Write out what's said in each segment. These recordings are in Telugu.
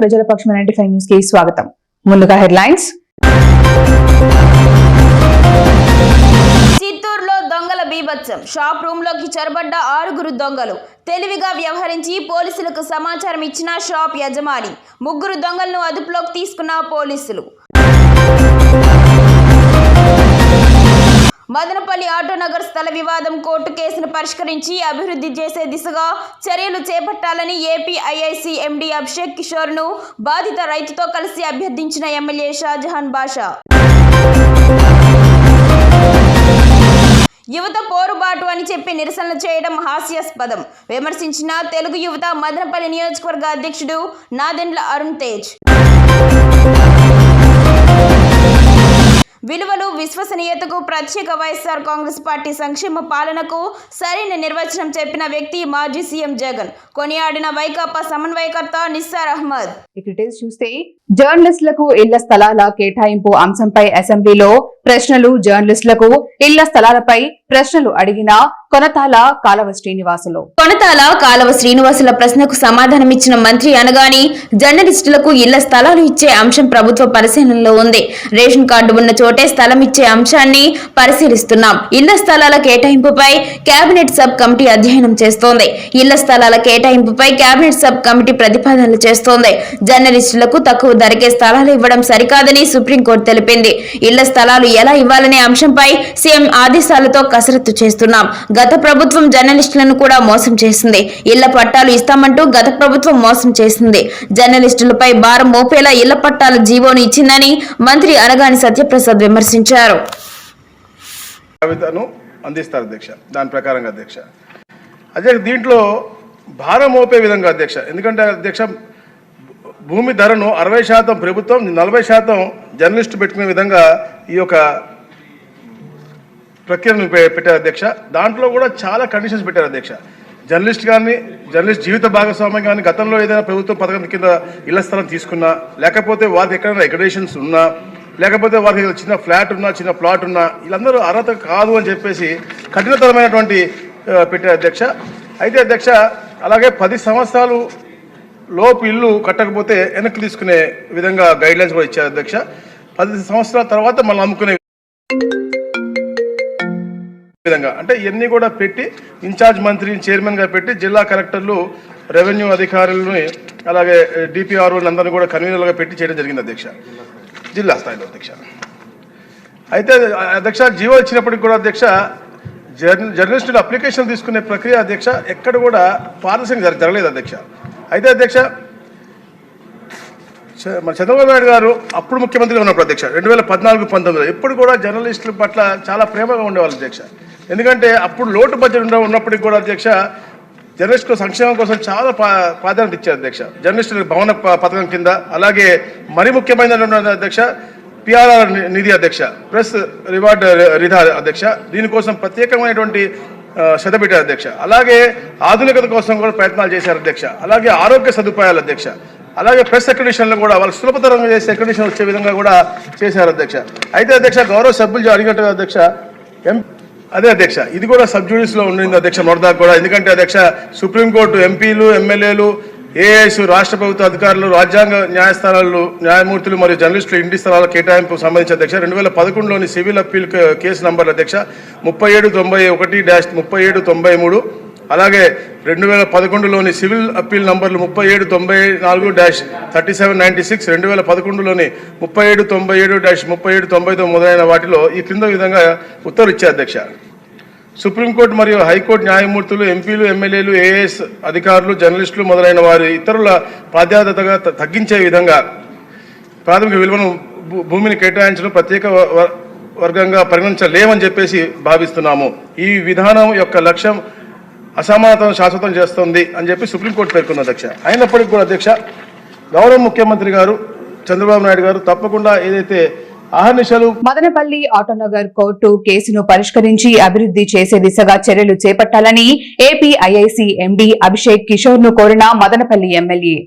ప్రజల పక్షం నైన్టీ ఫైవ్ న్యూస్కి స్వాగతం. ముందుగా హెడ్లైన్స్. చిత్తూరులో దొంగల బీభత్సం. షాప్ రూమ్లోకి చొరబడ్డ ఆరుగురు దొంగలు. తెలివిగా వ్యవహరించి పోలీసులకు సమాచారం ఇచ్చిన షాప్ యజమాని. ముగ్గురు దొంగలను అదుపులోకి తీసుకున్న పోలీసులు. మదనపల్లి ఆటోనగర్ స్థల వివాదం కోర్టు కేసును పరిష్కరించి అభివృద్ధి చేసే దిశగా చర్యలు చేపట్టాలని ఏపీ ఐఐసి అభిషేక్ కిషోర్ను బాధిత రైతుతో కలిసి అభ్యర్థించిన ఎమ్మెల్యే షాజహాన్ బాషా. యువత పోరుబాటు అని చెప్పి నిరసనలు చేయడం హాస్యాస్పదం. విమర్శించిన తెలుగు యువత మదనపల్లి నియోజకవర్గ అధ్యక్షుడు నాదెండ్ల అరుణ్ తేజ్. విలువలు విశ్వసనీయతకు ప్రత్యేక వైఎస్ఆర్ కాంగ్రెస్ పార్టీ సంక్షేమ పాలనకు సరైన నిర్వచనం చెప్పిన వ్యక్తి మాజీ సీఎం జగన్. కొనియాడిన వైకాపా సమన్వయకర్త నిస్సార్ అహ్మద్. ఇక చూస్తే జర్నలిస్టులకు ఇళ్ళ స్థలాల కేటాయింపు అంశంపై అసెంబ్లీలో ప్రశ్నలు జర్నలిస్టులకు ఇళ్ళ స్థలాలపై ప్రశ్నలు అడిగిన కొనతాల కాలవ శ్రీనివాసులు. కొనతాల కాలవ శ్రీనివాసుల ప్రశ్నకు సమాధానమిచ్చిన మంత్రి అనగాని జర్నలిస్టులకు ఇళ్ళ స్థలాలు ఇచ్చే అంశం ప్రభుత్వ పరిశీలనలో ఉంది. రేషన్ కార్డు ఉన్న చోటే స్థలం ఇచ్చే అంశాన్ని పరిశీలిస్తున్నాం. ఇళ్ళ స్థలాల కేటాయింపుపై కేబినెట్ సబ్ కమిటీ అధ్యయనం చేస్తోంది. ఇళ్ళ స్థలాల కేటాయింపుపై కేబినెట్ సబ్ కమిటీ ప్రతిపాదనలు చేస్తోంది. జర్నలిస్టులకు తక్కువ ధరకే స్థలాలు ఇవ్వడం సరికాదని సుప్రీంకోర్టు తెలిపింది. ఇళ్ళ స్థలాలు ఎలా ఇవ్వాలనే అంశంపై సీఎం ఆదేశాలతో కసరత్తు చేస్తున్నాం. గత ప్రభుత్వం జర్నలిస్టులను కూడా మోసం చేసింది. ఇళ్ళ పట్టాలు ఇస్తామంటూ గత ప్రభుత్వం మోసం చేసింది. జర్నలిస్టులపై భారం మోపేలా ఇళ్ళ పట్టాల జీవోను ఇచ్చిందని మంత్రి అనగాని సత్యప్రసాద్ విమర్శించారు. అందిస్తారు అధ్యక్ష. దాని ప్రకారంగా అధ్యక్ష. అధ్యక్ష దీంట్లో భారం మోపే విధంగా అధ్యక్ష. ఎందుకంటే అధ్యక్ష భూమి ధరను అరవై శాతం ప్రభుత్వం నలభై శాతం జర్నలిస్టు పెట్టుకునే విధంగా ఈ యొక్క ప్రక్రియను పె- పెట్టారు అధ్యక్ష. దాంట్లో కూడా చాలా కండిషన్స్ పెట్టారు అధ్యక్ష. జర్నలిస్ట్ కానీ జర్నలిస్ట్ జీవిత భాగస్వామ్యం కానీ గతంలో ఏదైనా ప్రభుత్వ పథకం కింద ఇళ్ళ స్థలం తీసుకున్నా లేకపోతే వారికి ఎక్కడైనా ఎకడేషన్స్ ఉన్నా లేకపోతే వారికి చిన్న ఫ్లాట్ ఉన్నా చిన్న ప్లాట్ ఉన్నా వీళ్ళందరూ అర్హత కాదు అని చెప్పేసి కఠినతరమైనటువంటి పెట్టారు అధ్యక్ష. అయితే అధ్యక్ష అలాగే పది సంవత్సరాలు లోపు ఇల్లు కట్టకపోతే వెనక్కి తీసుకునే విధంగా గైడ్ లైన్స్ కూడా ఇచ్చారు అధ్యక్ష. పది సంవత్సరాల తర్వాత మనం అమ్ముకునే విధంగా. అంటే ఇవన్నీ కూడా పెట్టి ఇన్ఛార్జ్ మంత్రిని చైర్మన్గా పెట్టి జిల్లా కలెక్టర్లు రెవెన్యూ అధికారులని అలాగే డిపిఆర్ఓ అందరినీ కూడా కన్వీనర్లుగా పెట్టి చేయడం జరిగింది అధ్యక్ష. జిల్లా స్థాయిలో అధ్యక్ష. అయితే అధ్యక్ష జీవో ఇచ్చినప్పటికి కూడా అధ్యక్ష జర్ జర్నలిస్టులు అప్లికేషన్ తీసుకునే ప్రక్రియ అధ్యక్ష ఎక్కడ కూడా పారదర్శకంగా జరగలేదు అధ్యక్ష. అయితే అధ్యక్ష చ- మన చంద్రబాబు నాయుడు గారు అప్పుడు ముఖ్యమంత్రిగా ఉన్నప్పుడు అధ్యక్ష రెండు వేల పద్నాలుగు పంతొమ్మిది ఇప్పుడు కూడా జర్నలిస్టుల పట్ల చాలా ప్రేమగా ఉండేవాళ్ళు అధ్యక్ష. ఎందుకంటే అప్పుడు లోటు బడ్జెట్ ఉన్నప్పటికీ కూడా అధ్యక్ష జర్నలిస్టుల సంక్షేమం కోసం చాలా ప్రా ప్రాధాన్యత ఇచ్చారు అధ్యక్ష. జర్నలిస్టుల భవన పథకం కింద అలాగే మరి ముఖ్యమైన అధ్యక్ష పిఆర్ఆర్ నిధి అధ్యక్ష ప్రెస్ రివార్డ్ రిధా అధ్యక్ష. దీనికోసం ప్రత్యేకమైనటువంటి శ్రద్ధ అధ్యక్ష. అలాగే ఆధునికత కోసం కూడా ప్రయత్నాలు చేశారు అధ్యక్ష. అలాగే ఆరోగ్య సదుపాయాలు అధ్యక్ష. అలాగే ప్రెస్ అక్రిడిషన్లు కూడా వాళ్ళు సులభతరంగా చేసే అక్రిడిషన్ వచ్చే విధంగా కూడా చేశారు అధ్యక్ష. అయితే అధ్యక్ష గౌరవ సభ్యులు అడిగినట్టుగా అధ్యక్ష. ఎం అదే అధ్యక్ష ఇది కూడా సబ్లో ఉండింది అధ్యక్ష మొదటిదాకా కూడా. ఎందుకంటే అధ్యక్ష సుప్రీంకోర్టు ఎంపీలు ఎమ్మెల్యేలు ఏఎస్ రాష్ట్ర ప్రభుత్వ అధికారులు రాజ్యాంగ న్యాయస్థానాలు న్యాయమూర్తులు మరియు జర్నలిస్టులు ఇంటి స్థలాల కేటాయింపు సంబంధించి అధ్యక్ష రెండు వేల పదకొండులోని సివిల్ అప్పీల్ కేసు నంబర్ అధ్యక్ష ముప్పై ఏడు తొంభై ఒకటి డాష్ ముప్పై ఏడు తొంభై మూడు అలాగే రెండు వేల పదకొండులోని సివిల్ అప్పీల్ నంబర్లు ముప్పై ఏడు తొంభై నాలుగు dash thirty seven ninety six రెండు వేల పదకొండులోని ముప్పై ఏడు తొంభై ఏడు డాష్ ముప్పై ఏడు తొంభై తొమ్మిది మొదలైన వాటిలో ఈ క్రింద విధంగా ఉత్తర్వు ఇచ్చారు అధ్యక్ష. సుప్రీంకోర్టు మరియు హైకోర్టు న్యాయమూర్తులు ఎంపీలు ఎమ్మెల్యేలు ఏఎస్ అధికారులు జర్నలిస్టులు మొదలైన వారి ఇతరుల ప్రాధాన్యతగా త- తగ్గించే విధంగా ప్రాథమిక విలువను భూ- భూమిని కేటాయించడం ప్రత్యేక వ- వర్గంగా పరిగణించలేమని చెప్పేసి భావిస్తున్నాము. ఈ విధానం యొక్క లక్ష్యం అసమానతను శాశ్వతం చేస్తుంది అని చెప్పి సుప్రీంకోర్టు పేర్కొన్న అధ్యక్ష. అయినప్పటికీ కూడా అధ్యక్ష గౌరవ ముఖ్యమంత్రి గారు చంద్రబాబు నాయుడు గారు తప్పకుండా ఏదైతే అహర్నిశలు. మదనపల్లి ఆటోనగర్ కోర్టు కేసును పరిష్కరించి అభివృద్ధి చేసే దిశగా చర్యలు చేపట్టాలని ఏపీ ఐఐసి ఎండీ అభిషేక్ కిషోర్ను కోరిన Madanapalli MLA.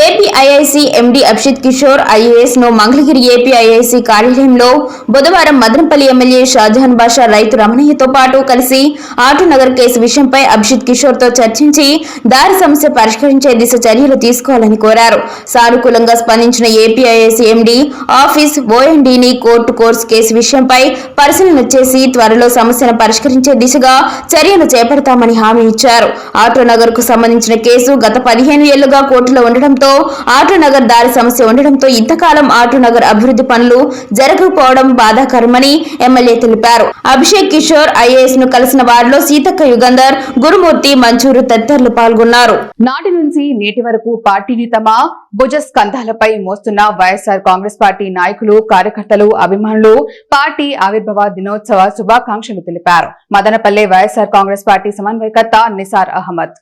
APIIC MD Abhishit Kishore ఐఏఎస్ను Mangalagiri APIIC కార్యాలయంలో బుధవారం మదనపల్లి ఎమ్మెల్యే షాజహాన్ బాషా రైతు రమణయ్యతో పాటు కలిసి ఆటో నగర్ కేసు విషయంపై అభిషిత్ కిషోర్తో చర్చించి దారి సమస్య పరిష్కరించే దిశ చర్యలు తీసుకోవాలని కోరారు. సానుకూలంగా స్పందించిన ఏపీఐఐసి ఎండి ఆఫీస్ ఓఎన్డీని కోర్టు కోర్సు కేసు విషయంపై పరిశీలన చేసి త్వరలో సమస్యను పరిష్కరించే దిశగా చర్యలు చేపడతామని హామీ ఇచ్చారు. ఆటో నగర్కు సంబంధించిన కేసు గత పదిహేను ఏళ్ళుగా కోర్టులో ఉండడంతో ఆటో నగర్ దారి సమస్య ఉండడంతో ఇంతకాలం ఆటో నగర్ అభివృద్ధి పనులు జరగకపోవడం బాధాకరమని ఎమ్మెల్యే తెలిపారు. అభిషేక్ కిషోర్ ఐఏఎస్ను కలిసిన వారిలో సీతక్క యుగంధర్ గురుమూర్తి మంచూరు తదితరులు పాల్గొన్నారు. నాటి నుంచి నేటి వరకు పార్టీని తమ భుజ స్కంధాలపై మోస్తున్న వైఎస్ఆర్ కాంగ్రెస్ పార్టీ నాయకులు కార్యకర్తలు అభిమానులు పార్టీ ఆవిర్భావ దినోత్సవ శుభాకాంక్షలు తెలిపారు. మదనపల్లె వైఎస్ఆర్ కాంగ్రెస్ పార్టీ సమన్వయకర్త నిసార్ అహ్మద్.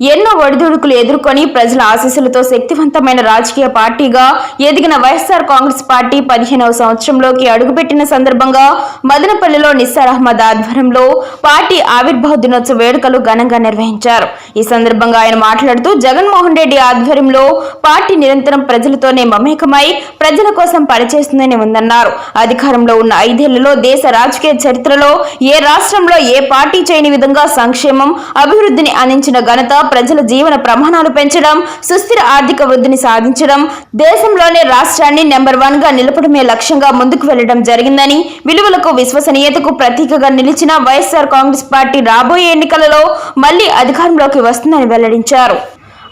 ఎన్నో ఒడిదుడుకులు ఎదుర్కొని ప్రజల ఆశీస్సులతో శక్తివంతమైన రాజకీయ పార్టీగా ఎదిగిన వైఎస్ఆర్ కాంగ్రెస్ పార్టీ పదిహేనవ సంవత్సరంలోకి అడుగుపెట్టిన సందర్భంగా మదనపల్లిలో నిస్సార్ అహ్మద్ ఆధ్వర్యంలో పార్టీ ఆవిర్భావ దినోత్సవ వేడుకలు ఘనంగా నిర్వహించారు. ఈ సందర్భంగా ఆయన మాట్లాడుతూ జగన్మోహన్ రెడ్డి ఆధ్వర్యంలో పార్టీ నిరంతరం ప్రజలతోనే మమేకమై ప్రజల కోసం పనిచేస్తుందని ఉందన్నారు. అధికారంలో ఉన్న ఐదేళ్ళలో దేశ రాజకీయ చరిత్రలో ఏ రాష్ట్రంలో ఏ పార్టీ చేయని విధంగా సంక్షేమం అభివృద్ధిని అందించిన ఘనత ప్రజల జీవన ప్రమాణాలు పెంచడం సుస్థిర ఆర్థిక వృద్ధిని సాధించడం దేశంలోనే రాష్ట్రాన్ని నెంబర్ వన్గా నిలపడమే లక్ష్యంగా ముందుకు వెళ్ళడం జరిగిందని విలువలకు విశ్వసనీయతకు ప్రతీకగా నిలిచిన వైఎస్ఆర్ కాంగ్రెస్ పార్టీ రాబోయే ఎన్నికలలో మళ్ళీ అధికారంలోకి వస్తుందని వెల్లడించారు.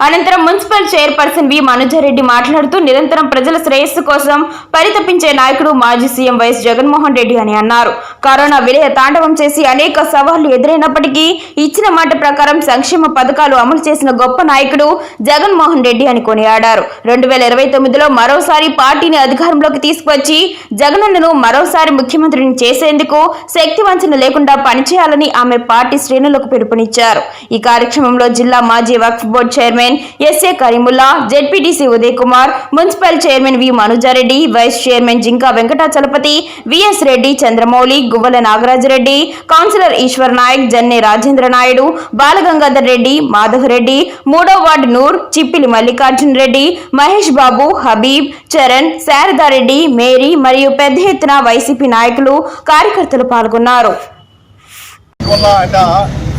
అనంతరం మున్సిపల్ చైర్పర్సన్ వి మనోజారెడ్డి మాట్లాడుతూ నిరంతరం ప్రజల శ్రేయస్సు కోసం పరితపించే నాయకుడు మాజీ సీఎం వైఎస్ జగన్మోహన్ రెడ్డి అని అన్నారు. కరోనా విలయ తాండవం చేసి అనేక సవాళ్ళు ఎదురైనప్పటికీ ఇచ్చిన మాట ప్రకారం సంక్షేమ పథకాలు అమలు చేసిన గొప్ప నాయకుడు జగన్మోహన్ రెడ్డి అని కొనియాడారు. రెండు వేల ఇరవై తొమ్మిదిలో మరోసారి పార్టీని అధికారంలోకి తీసుకువచ్చి జగనన్నను మరోసారి ముఖ్యమంత్రిని చేసేందుకు శక్తి వంచన లేకుండా పనిచేయాలని ఆమె పార్టీ శ్రేణులకు పిలుపునిచ్చారు. ఈ కార్యక్రమంలో జిల్లా మాజీ వక్ఫ్ board chairman SA Kareemulla ZPTC Uday Kumar municipal chairman V Manoja Reddy vice chairman Jinka Venkatachalapathi VS Reddy Chandramouli Guvvala Nagaraja Reddy councillor Eshwar Naik Janne Rajendra Naidu Balagangadhar Reddy Madhav Reddy మూడో వార్డు నూర్ చిప్పిలి మల్లికార్జున్ రెడ్డి మహేష్ బాబు హబీబ్ చరణ్ శారదారెడ్డి మేరీ మరియు పెద్ద ఎత్తున వైసీపీ నాయకులు కార్యకర్తలు పాల్గొన్నారు.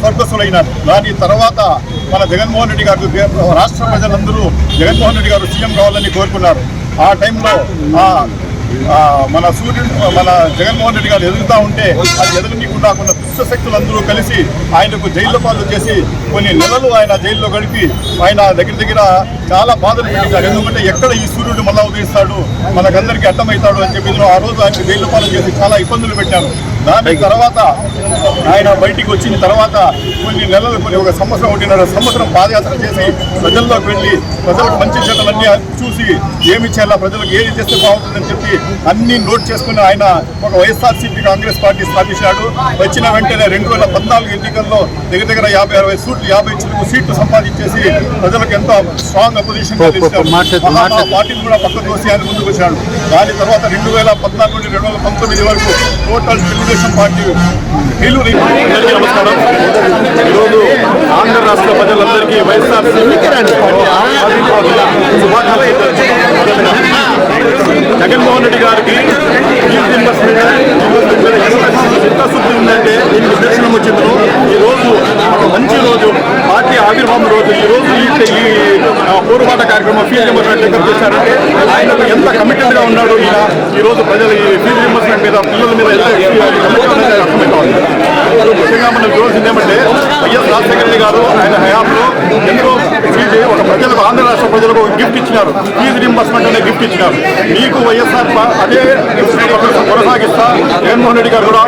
వల్ల స్వర్గస్థులైనారు దాని తర్వాత మన జగన్మోహన్ రెడ్డి గారు రాష్ట్ర ప్రజలందరూ జగన్మోహన్ రెడ్డి గారు సీఎం కావాలని కోరుకున్నారు. ఆ టైంలో మన సూర్యుడు మన జగన్మోహన్ రెడ్డి గారు ఎదుగుతూ ఉంటే అది ఎదుగునీయకుండా కొన్ని దుష్ట శక్తులందరూ కలిసి ఆయనకు జైల్లో పాలు చేసి కొన్ని నెలలు ఆయన జైల్లో గడిపి ఆయన దగ్గర దగ్గర చాలా బాధలు పెట్టించారు. ఎందుకంటే ఎక్కడ ఈ సూర్యుడు మళ్ళా ఉదయిస్తాడు? మనకందరికీ అడ్డమవుతాడు అని చెప్పి ఆ రోజు ఆయన జైల్లో పాలు చేసి చాలా ఇబ్బందులు పెట్టారు. దాని తర్వాత ఆయన బయటికి వచ్చిన తర్వాత కొన్ని నెలలు కొన్ని ఒక సంవత్సరం ఒకటిన్నర సంవత్సరం పాదయాత్ర చేసి ప్రజల్లోకి వెళ్ళి ప్రజలకు మంచి చెడ్డలన్నీ చూసి ఏమి చేయాలా ప్రజలకు ఏది చేస్తే బాగుంటుందని చెప్పి అన్ని నోట్ చేసుకుని ఆయన ఒక వైఎస్ఆర్సీపీ కాంగ్రెస్ పార్టీ స్థాపించాడు. వచ్చిన వెంటనే రెండు వేల పద్నాలుగు ఎన్నికల్లో దగ్గర దగ్గర యాభై అరవై సీట్లు యాభై చిలుకు సీట్లు సంపాదించేసి ప్రజలకు ఎంతో స్ట్రాంగ్ అపోజిషన్ పార్టీని కూడా పక్కన తోసి ఆయన ముందుకు వచ్చాడు. దాని తర్వాత రెండు వేల పద్నాలుగు నుండి రెండు వేల పంతొమ్మిది వరకు టోటల్ తెలుగుదేశం పార్టీ వీళ్ళు అందరికీ నమస్కారం. ఈరోజు ఆంధ్ర రాష్ట్ర ప్రజలందరికీ వైఎస్ఆర్ జగన్మోహన్ రెడ్డి గారికి చిత్తశుద్ధి ఉందంటే దీనికి నిదర్శనం వచ్చిందో. ఈ రోజు ఒక మంచి రోజు పార్టీ ఆవిర్భావం రోజు. ఈ రోజు ఈ ఈ, పోరుబాట కార్యక్రమం ఫీజు రింబర్స్మెంట్ దగ్గర చేశారంటే ఆయన ఎంత కమిటెడ్గా ఉన్నాడు ఈయన ఈ రోజు ప్రజలు ఈ ఫీజు రింబర్స్మెంట్ మీద పిల్లల మీద ముఖ్యంగా మనం చూడాల్సింది ఏమంటే వైఎస్ రాజశేఖర రెడ్డి గారు ఆయన హయాంలో ఎంతో ఫీజు ఒక ప్రజలకు ఆంధ్ర రాష్ట్ర ప్రజలకు గిఫ్ట్ ఇచ్చినారు. ఫీజు రింబర్స్మెంట్ అనే గిఫ్ట్ ఇచ్చినారు. మీకు వైఎస్ఆర్ అదే కొనసాగిస్తా. జగన్మోహన్ రెడ్డి గారు కూడా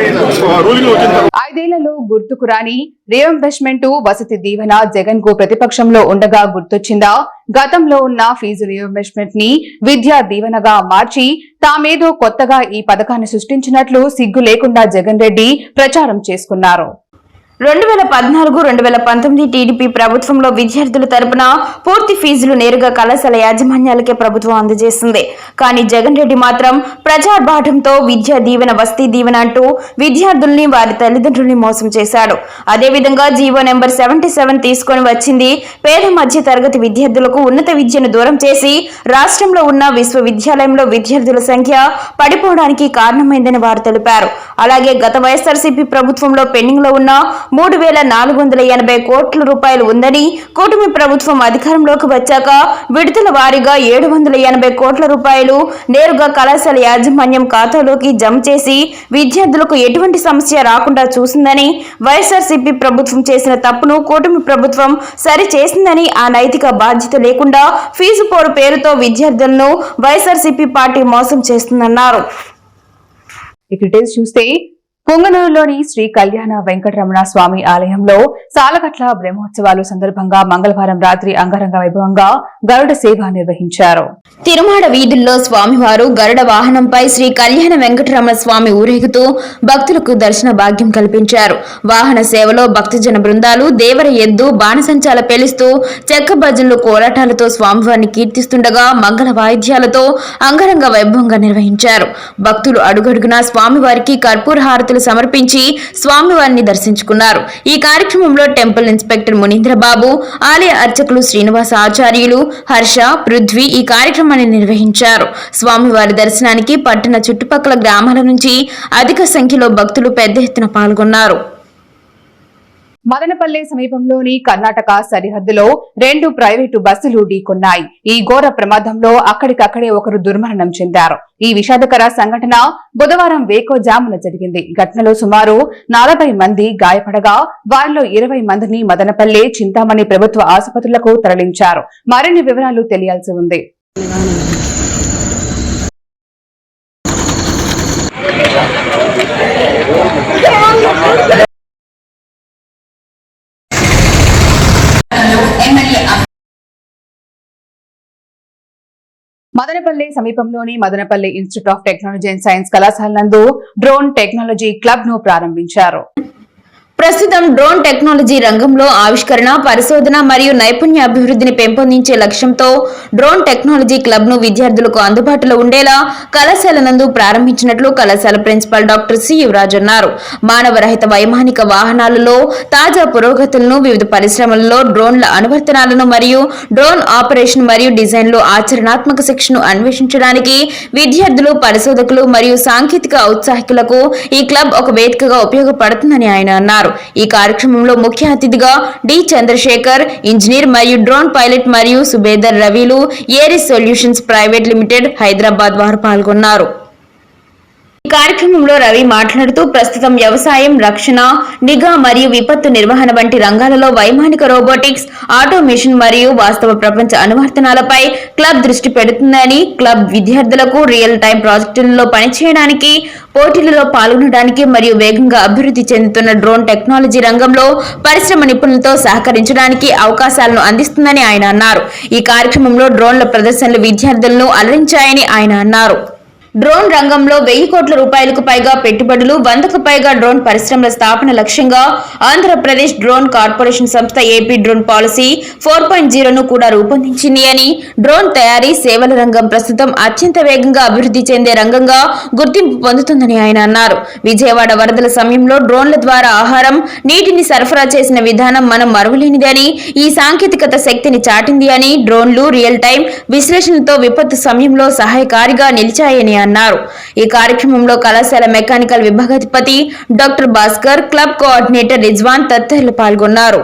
రూలింగ్ వచ్చింది ఐదేళ్ళలో గుర్తుకు రాని రీఎంబర్స్మెంట్ వసతి దీవెన జగన్కు ప్రతిపక్షంలో ఉండగా గుర్తొచ్చిందా? గతంలో ఉన్న ఫీజు రియంబర్స్మెంట్ని విద్యా దీవెనగా మార్చి తామేదో కొత్తగా ఈ పథకాన్ని సృష్టించినట్లు సిగ్గు లేకుండా జగన్ రెడ్డి ప్రచారం చేసుకున్నారు. రెండు వేల పద్నాలుగు రెండు వేల పంతొమ్మిది టీడీపీ ప్రభుత్వంలో విద్యార్థుల తరపున పూర్తి ఫీజులు నేరుగా కళాశాల యాజమాన్యాలకే ప్రభుత్వం అందజేస్తుంది కానీ జగన్ రెడ్డి మాత్రం ప్రజాబాఠంతో విద్యా దీవెన వస్తీ దీవెన అంటూ విద్యార్థుల్ని వారి తల్లిదండ్రుల్ని మోసం చేశాడు. అదేవిధంగా జీవో నెంబర్ సెవెంటీ సెవెన్ తీసుకొని వచ్చింది. పేద మధ్య తరగతి విద్యార్థులకు ఉన్నత విద్యను దూరం చేసి రాష్ట్రంలో ఉన్న విశ్వవిద్యాలయంలో విద్యార్థుల సంఖ్య పడిపోవడానికి కారణమైందని వారు తెలిపారు. అలాగే గత వైఎస్ఆర్సీపీ ప్రభుత్వంలో పెండింగ్లో ఉన్న మూడు వేల నాలుగు వందల ఎనభై కోట్ల రూపాయలు ఉందని కూటమి ప్రభుత్వం అధికారంలోకి వచ్చాక విడుదల వారీగా ఏడు వందల ఎనభై కోట్ల రూపాయలు నేరుగా కళాశాల యాజమాన్యం ఖాతాలోకి జమ చేసి విద్యార్థులకు ఎటువంటి సమస్య రాకుండా చూసిందని వైఎస్ఆర్సీపీ ప్రభుత్వం చేసిన తప్పును కూటమి ప్రభుత్వం సరి చేసిందని ఆ నైతిక బాధ్యత లేకుండా ఫీజు పోరు పేరుతో విద్యార్థులను వైఎస్ఆర్సీపీ పార్టీ మోసం చేస్తుందన్నారు. ఇక చూస్తే పొంగనూరులోని శ్రీ కళ్యాణ వెంకటరమణ స్వామి ఆలయంలో సాలగట్ల బ్రహ్మోత్సవాలు సందర్భంగా మంగళవారం రాత్రి అంగరంగ వైభవంగా గరుడ సేవ నిర్వహించారు. తిరుమాడ వీధుల్లో స్వామివారు గరుడ వాహనంపై శ్రీ కళ్యాణ వెంకటరమణ స్వామి ఊరేగుతూ భక్తులకు దర్శన భాగ్యం కల్పించారు. వాహన సేవలో భక్తజన బృందాలు దేవర ఎద్దు బాణసంచాల పేలుస్తూ చెక్క భజనలు కోలాటాలతో స్వామివారిని కీర్తిస్తుండగా మంగళ వాయిద్యాలతో అంగరంగ వైభవంగా నిర్వహించారు. భక్తులు అడుగడుగునా స్వామివారికి కర్పూర హారతులు సమర్పించి స్వామివారిని దర్శించుకున్నారు. ఈ కార్యక్రమంలో టెంపుల్ ఇన్స్పెక్టర్ మునీంద్రబాబు ఆలయ అర్చకులు శ్రీనివాస ఆచార్యులు హర్ష పృథ్వీ ఈ కార్యక్రమాన్ని నిర్వహించారు. స్వామివారి దర్శనానికి పట్టణ చుట్టుపక్కల గ్రామాల నుంచి అధిక సంఖ్యలో భక్తులు పెద్ద ఎత్తున పాల్గొన్నారు. మదనపల్లె సమీపంలోని కర్ణాటక సరిహద్దులో రెండు ప్రైవేటు బస్సులు ఢీకొన్నాయి. ఈ ఘోర ప్రమాదంలో అక్కడికక్కడే ఒకరు దుర్మరణం చెందారు. ఈ విషాదకర సంఘటన బుధవారం వేకోజామున జరిగింది. ఘటనలో సుమారు నలభై మంది గాయపడగా వారిలో ఇరవై మందిని మదనపల్లె చింతామణి ప్రభుత్వ ఆసుపత్రులకు తరలించారు. మరిన్ని వివరాలు తెలియాల్సి ఉంది. మదనపల్లి సమీపంలోని Madanapalli institute of technology and science కళాశాల నందు డ్రోన్ టెక్నాలజీ క్లబ్ను ప్రారంభించారు. ప్రస్తుతం డ్రోన్ టెక్నాలజీ రంగంలో ఆవిష్కరణ పరిశోధన మరియు నైపుణ్య అభివృద్ధిని పెంపొందించే లక్ష్యంతో డ్రోన్ టెక్నాలజీ క్లబ్ను విద్యార్థులకు అందుబాటులో ఉండేలా కళాశాల నందు ప్రారంభించినట్లు కళాశాల ప్రిన్సిపల్ డాక్టర్ సి యువరాజ్ అన్నారు. మానవరహిత వైమానిక వాహనాలలో తాజా పురోగతులను వివిధ పరిశ్రమలలో డ్రోన్ల అనువర్తనాలను మరియు డ్రోన్ ఆపరేషన్ మరియు డిజైన్లు ఆచరణాత్మక శిక్షను అన్వేషించడానికి విద్యార్థులు పరిశోధకులు మరియు సాంకేతిక ఔత్సాహికులకు ఈ క్లబ్ ఒక వేదికగా ఉపయోగపడుతుందని ఆయన అన్నారు. ఈ కార్యక్రమంలో ముఖ్య అతిథిగా డి చంద్రశేఖర్ ఇంజనీర్ మరియు డ్రోన్ పైలట్ మరియు Subedar రవిలు Aeris solutions private limited Hyderabad వారు పాల్గొన్నారు. కార్యక్రమంలో రవి మాట్లాడుతూ ప్రస్తుతం వ్యవసాయం రక్షణ నిఘా మరియు విపత్తు నిర్వహణ వంటి రంగాలలో వైమానిక రోబోటిక్స్ ఆటోమేషన్ మరియు వాస్తవ ప్రపంచ అనువర్తనాలపై క్లబ్ దృష్టి పెడుతుందని క్లబ్ విద్యార్థులకు రియల్ టైం ప్రాజెక్టులలో పనిచేయడానికి పోటీలలో పాల్గొనడానికి మరియు వేగంగా అభివృద్ధి చెందుతున్న డ్రోన్ టెక్నాలజీ రంగంలో పరిశ్రమ నిపుణులతో సహకరించడానికి అవకాశాలను అందిస్తుందని ఆయన అన్నారు. ఈ కార్యక్రమంలో డ్రోన్ల ప్రదర్శనలు విద్యార్థులను అలరించాయని ఆయన అన్నారు. డ్రోన్ రంగంలో వెయ్యి కోట్ల రూపాయలకు పైగా పెట్టుబడులు వందకు పైగా డ్రోన్ పరిశ్రమల స్థాపన లక్ష్యంగా ఆంధ్రప్రదేశ్ డ్రోన్ కార్పొరేషన్ సంస్థ AP drone policy four point జీరోను కూడా రూపొందించింది అని డ్రోన్ తయారీ సేవల రంగం ప్రస్తుతం అత్యంత వేగంగా అభివృద్ధి చెందే రంగంగా గుర్తింపు పొందుతుందని ఆయన అన్నారు. విజయవాడ వరదల సమయంలో డ్రోన్ల ద్వారా ఆహారం నీటిని సరఫరా చేసిన విధానం మనం మరువలేనిదని ఈ సాంకేతికత శక్తిని చాటింది అని డ్రోన్లు రియల్ టైం విశ్లేషణతో విపత్తు సమయంలో సహాయకారిగా నిలిచాయని అన్నారు. ఈ కార్యక్రమంలో కళాశాల mechanical విభాగాధిపతి doctor Bhaskar club coordinator Rizwan తదితరులు పాల్గొన్నారు.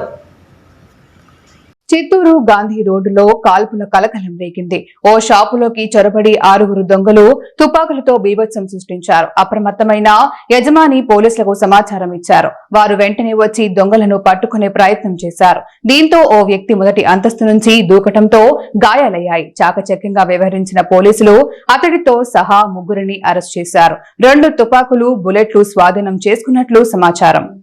చిత్తూరు గాంధీ రోడ్డులో కాల్పుల కలకలం రేగింది. ఓ షాపులోకి చొరబడి ఆరుగురు దొంగలు తుపాకులతో బీభత్సం సృష్టించారు. అప్రమత్తమైన యజమాని పోలీసులకు సమాచారం ఇచ్చారు. వారు వెంటనే వచ్చి దొంగలను పట్టుకునే ప్రయత్నం చేశారు. దీంతో ఓ వ్యక్తి మొదటి అంతస్తు నుంచి దూకటంతో గాయాలయ్యాయి. చాకచక్యంగా వ్యవహరించిన పోలీసులు అతడితో సహా ముగ్గురిని అరెస్ట్ చేశారు. రెండు తుపాకులు బుల్లెట్లు స్వాధీనం చేసుకున్నట్లు సమాచారం.